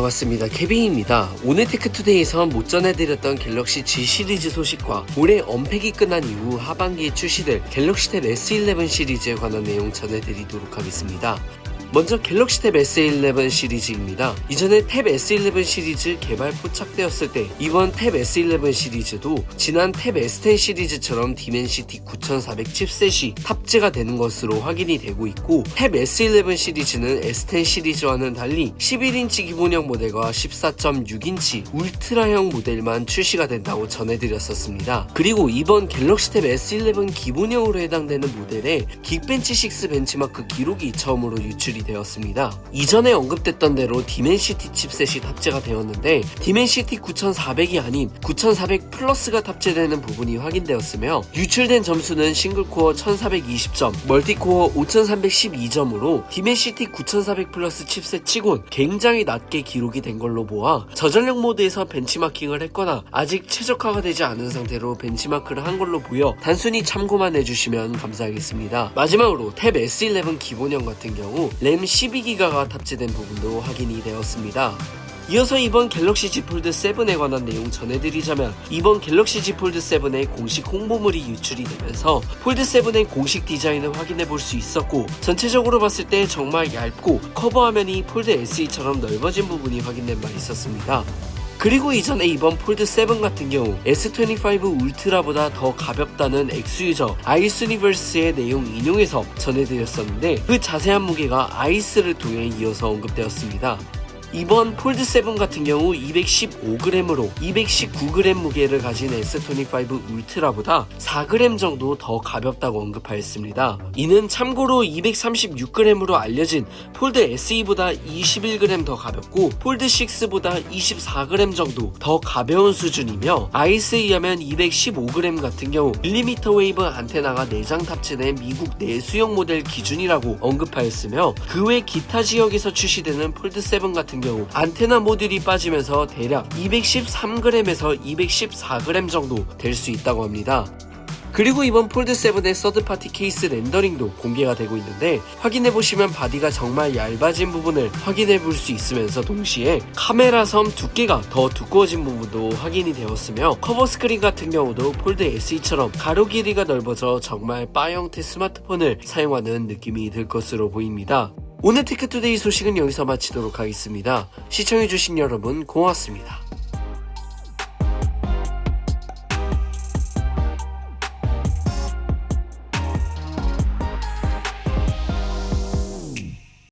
반갑습니다. 케빈입니다. 오늘 테크투데이에선 못 전해드렸던 갤럭시 G 시리즈 소식과 올해 언팩이 끝난 이후 하반기에 출시될 갤럭시 탭 S11 시리즈에 관한 내용 전해드리도록 하겠습니다. 먼저 갤럭시 탭 S11 시리즈입니다. 이전에 탭 S11 시리즈 개발 포착되었을 때 이번 탭 S11 시리즈도 지난 탭 S10 시리즈처럼 디멘시티 9400 칩셋이 탑재가 되는 것으로 확인이 되고 있고 탭 S11 시리즈는 S10 시리즈와는 달리 11인치 기본형 모델과 14.6인치 울트라형 모델만 출시가 된다고 전해드렸었습니다. 그리고 이번 갤럭시 탭 S11 기본형으로 해당되는 모델에 긱벤치 6 벤치마크 기록이 처음으로 유출이 되었습니다. 이전에 언급됐던 대로 디멘시티 칩셋이 탑재가 되었는데 디멘시티 9400이 아닌 9400 플러스가 탑재되는 부분이 확인되었으며 유출된 점수는 싱글코어 1420점, 멀티코어 5312점으로 디멘시티 9400 플러스 칩셋 치곤 굉장히 낮게 기록이 된 걸로 보아 저전력 모드에서 벤치마킹을 했거나 아직 최적화가 되지 않은 상태로 벤치마크를 한 걸로 보여 단순히 참고만 해주시면 감사하겠습니다. 마지막으로 탭 S11 기본형 같은 경우 램 12기가가 탑재된 부분도 확인이 되었습니다. 이어서 이번 갤럭시 Z 폴드 7에 관한 내용 전해드리자면 이번 갤럭시 Z 폴드 7의 공식 홍보물이 유출이 되면서 폴드 7의 공식 디자인을 확인해 볼 수 있었고 전체적으로 봤을 때 정말 얇고 커버 화면이 폴드 SE처럼 넓어진 부분이 확인된 바 있었습니다. 그리고 이전에 이번 폴드 7 같은 경우 S25 울트라보다 더 가볍다는 엑스유저 아이스 유니버스의 내용 인용해서 전해드렸었는데 그 자세한 무게가 아이스를 통해 이어서 언급되었습니다. 이번 폴드 7 같은 경우 215g으로 219g 무게를 가진 S25 울트라보다 4g 정도 더 가볍다고 언급하였습니다. 이는 참고로 236g으로 알려진 폴드 SE보다 21g 더 가볍고 폴드 6보다 24g 정도 더 가벼운 수준이며 아이스에 의하면 215g 같은 경우 1m 웨이브 안테나가 내장 탑재된 미국 내수형 모델 기준이라고 언급하였으며 그 외 기타 지역에서 출시되는 폴드 7 같은 경우 안테나 모듈이 빠지면서 대략 213g에서 214g 정도 될 수 있다고 합니다. 그리고 이번 폴드 7의 서드파티 케이스 렌더링도 공개가 되고 있는데 확인해보시면 바디가 정말 얇아진 부분을 확인해볼 수 있으면서 동시에 카메라 섬 두께가 더 두꺼워진 부분도 확인이 되었으며 커버 스크린 같은 경우도 폴드 SE처럼 가로 길이가 넓어져 정말 바 형태 스마트폰을 사용하는 느낌이 들 것으로 보입니다. 오늘 테크투데이 소식은 여기서 마치도록 하겠습니다. 시청해주신 여러분 고맙습니다.